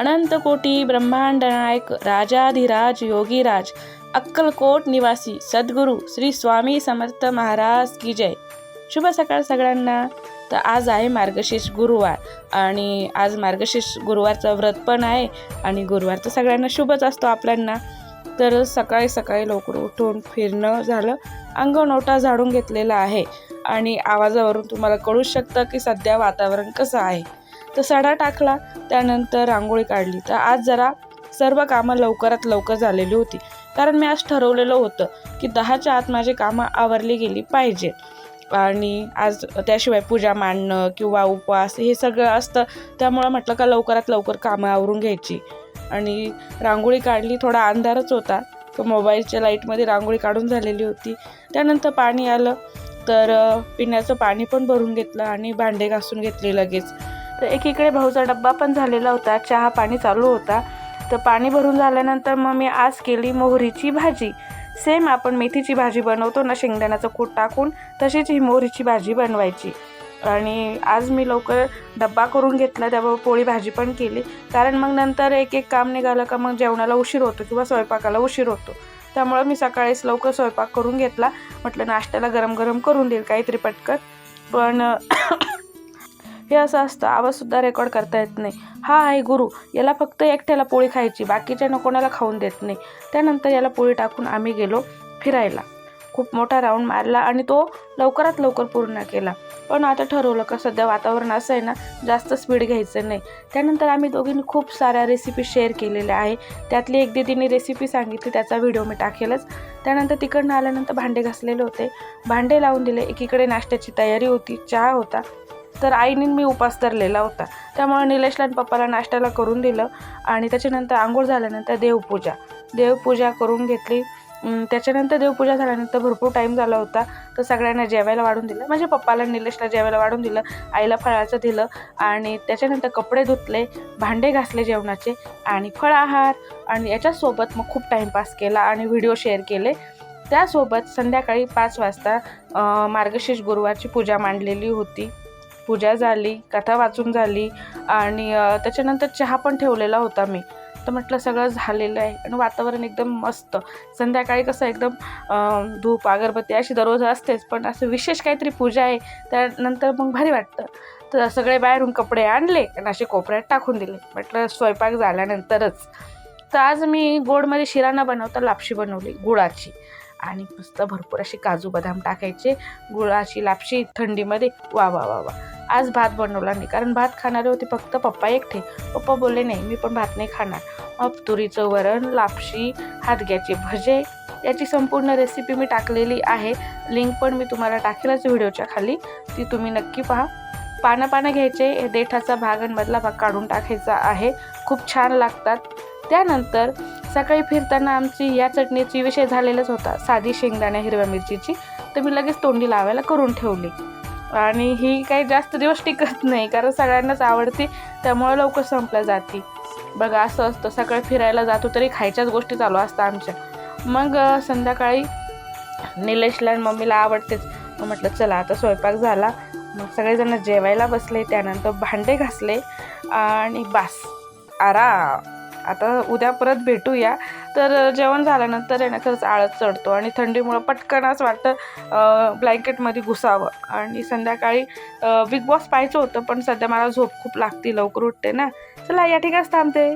अनंत कोटी ब्रह्मांड नायक राजाधिराज योगीराज अक्कलकोट निवासी सद्गुरू श्री स्वामी समर्थ महाराज की जय शुभ सकाळ सगळ्यांना तर आज आहे मार्गशीर्ष गुरुवार आणि आज मार्गशीर्ष गुरुवारचं व्रत पण आहे आणि गुरुवार तर सगळ्यांना शुभच असतो आपल्यांना तर सकाळी सकाळी लवकर उठून फिरणं झालं अंग नोटा झाडून घेतलेला आहे आणि आवाजावरून तुम्हाला कळू शकतं की सध्या वातावरण कसं आहे तर सडा टाकला त्यानंतर रांगोळी काढली. तर आज जरा सर्व कामं लवकरात लवकर झालेली होती. कारण मी आज ठरवलेलं होतं की दहाच्या आत माझी कामं आवरली गेली पाहिजेत आणि आज त्याशिवाय पूजा मांडणं किंवा उपवास हे सगळं असतं. त्यामुळं म्हटलं का लवकरात लवकर कामं आवरून घ्यायची. आणि रांगोळी काढली थोडा अंधारच होता. तर मोबाईलच्या लाईटमध्ये रांगोळी काढून झालेली होती. त्यानंतर पाणी आलं. तर पिण्याचं पाणी पण भरून घेतलं आणि भांडे घासून घेतले लगेच. तर एकीकडे भाऊचा डब्बा पण झालेला होता चहा पाणी चालू होता. तर पाणी भरून झाल्यानंतर मग मी आज केली मोहरीची भाजी. सेम आपण मेथीची भाजी बनवतो ना शेंगदाण्याचं कूट टाकून तशीच ही मोहरीची भाजी बनवायची. आणि आज मी लवकर डब्बा करून घेतला त्यामुळे पोळी भाजी पण केली. कारण मग नंतर एक एक काम निघालं का मग जेवणाला उशीर होतो किंवा स्वयंपाकाला उशीर होतो. त्यामुळं मी सकाळीच लवकर स्वयंपाक करून घेतला. म्हटलं नाश्त्याला गरम गरम करून देईल काहीतरी पटकन. पण हे असं असतं आवाजसुद्धा रेकॉर्ड करता येत नाही. हा आहे गुरु. याला फक्त एकट्याला पोळी खायची बाकीच्यानं कोणाला खाऊन देत नाही. त्यानंतर याला पोळी टाकून आम्ही गेलो फिरायला. खूप मोठा राऊंड मारला आणि तो लवकरात लवकर पूर्ण केला. पण आता ठरवलं का सध्या वातावरण असं आहे ना जास्त स्पीड घ्यायचं नाही. त्यानंतर आम्ही दोघींनी खूप साऱ्या रेसिपी शेअर केलेल्या आहे. त्यातली एक दिदीने रेसिपी सांगितली त्याचा व्हिडिओ मी टाकेलच. त्यानंतर तिकडनं आल्यानंतर भांडे घासलेले होते. भांडे लावून दिले. एकीकडे नाश्त्याची तयारी होती चहा होता. तर आईने मी उपास धरलेला होता. त्यामुळे निलेशला आणि पप्पाला नाश्त्याला करून दिलं आणि त्याच्यानंतर आंघोळ झाल्यानंतर देवपूजा. देवपूजा करून घेतली. त्याच्यानंतर देवपूजा झाल्यानंतर भरपूर टाईम झाला होता. तर सगळ्यांना जेवायला वाढून दिलं. माझ्या पप्पाला निलेशला जेवायला वाढून दिलं. आईला फळाचं दिलं आणि त्याच्यानंतर कपडे धुतले भांडे घासले जेवणाचे आणि फळ आहार आणि याच्यासोबत मग खूप टाईमपास केला आणि व्हिडिओ शेअर केले. त्यासोबत संध्याकाळी पाच वाजता मार्गशीर्ष गुरुवारची पूजा मांडलेली होती. पूजा झाली कथा वाचून झाली आणि त्याच्यानंतर चहा पण ठेवलेला होता मी. तर म्हटलं सगळं झालेलं आहे आणि वातावरण एकदम मस्त. संध्याकाळी कसं एकदम धूप अगरबत्ती अशी दररोज असतेच पण असं विशेष काहीतरी पूजा आहे त्यानंतर मग भारी वाटतं. तर सगळे बाहेरून कपडे आणले आणि असे कोपऱ्यात टाकून दिले. म्हटलं स्वयंपाक झाल्यानंतरच. तर आज मी गोडमध्ये शिरा न बनवता लापशी बनवली गुळाची. आणि मस्त भरपूर अशी काजू बदाम टाकायचे गुळाची लापशी थंडीमध्ये. वा वा वा वा. आज भात बनवला नाही कारण भात खाणारे होते फक्त पप्पा एकटे. पप्पा बोलले नाही मी पण भात नाही खाणार. मग तुरीचं वरण लापशी हातग्याचे भजे याची संपूर्ण रेसिपी मी टाकलेली आहे. लिंक पण मी तुम्हाला टाकेलच व्हिडिओच्या खाली. ती तुम्ही नक्की पहा. पानं पानं घ्यायचे हे देठाचा भाग आणि मधला भाग काढून टाकायचा आहे. खूप छान लागतात. त्यानंतर सकाळी फिरताना आमची या चटणीची विषय झालेलाच होता. साधी शेंगदाण्या हिरव्या मिरचीची. तर मी लगेच तोंडी लावायला करून ठेवली. आणि ही काही जास्त दिवस टिकत नाही कारण सगळ्यांनाच आवडते त्यामुळे लवकर संपल्या जाते. बघा असं असतं. सकाळी फिरायला जातो तरी खायच्याच गोष्टी चालू असतात आमच्या. मग संध्याकाळी निलेशला आणि मम्मीला आवडतेच. मग म्हटलं चला आता स्वयंपाक झाला. मग सगळेजण जेवायला बसले. त्यानंतर भांडे घासले. आणि बास. आराम. आता उद्या परत भेटूया. तर जेवण झाल्यानंतर आहे ना खरंच आळस चढतो आणि थंडीमुळं पटकन असं वाटतं ब्लँकेटमध्ये घुसावं. आणि संध्याकाळी बिग बॉस पाहायचं होतं पण सध्या मला झोप खूप लागते लवकर उठते ना. चला या ठिकाणीच थांबते.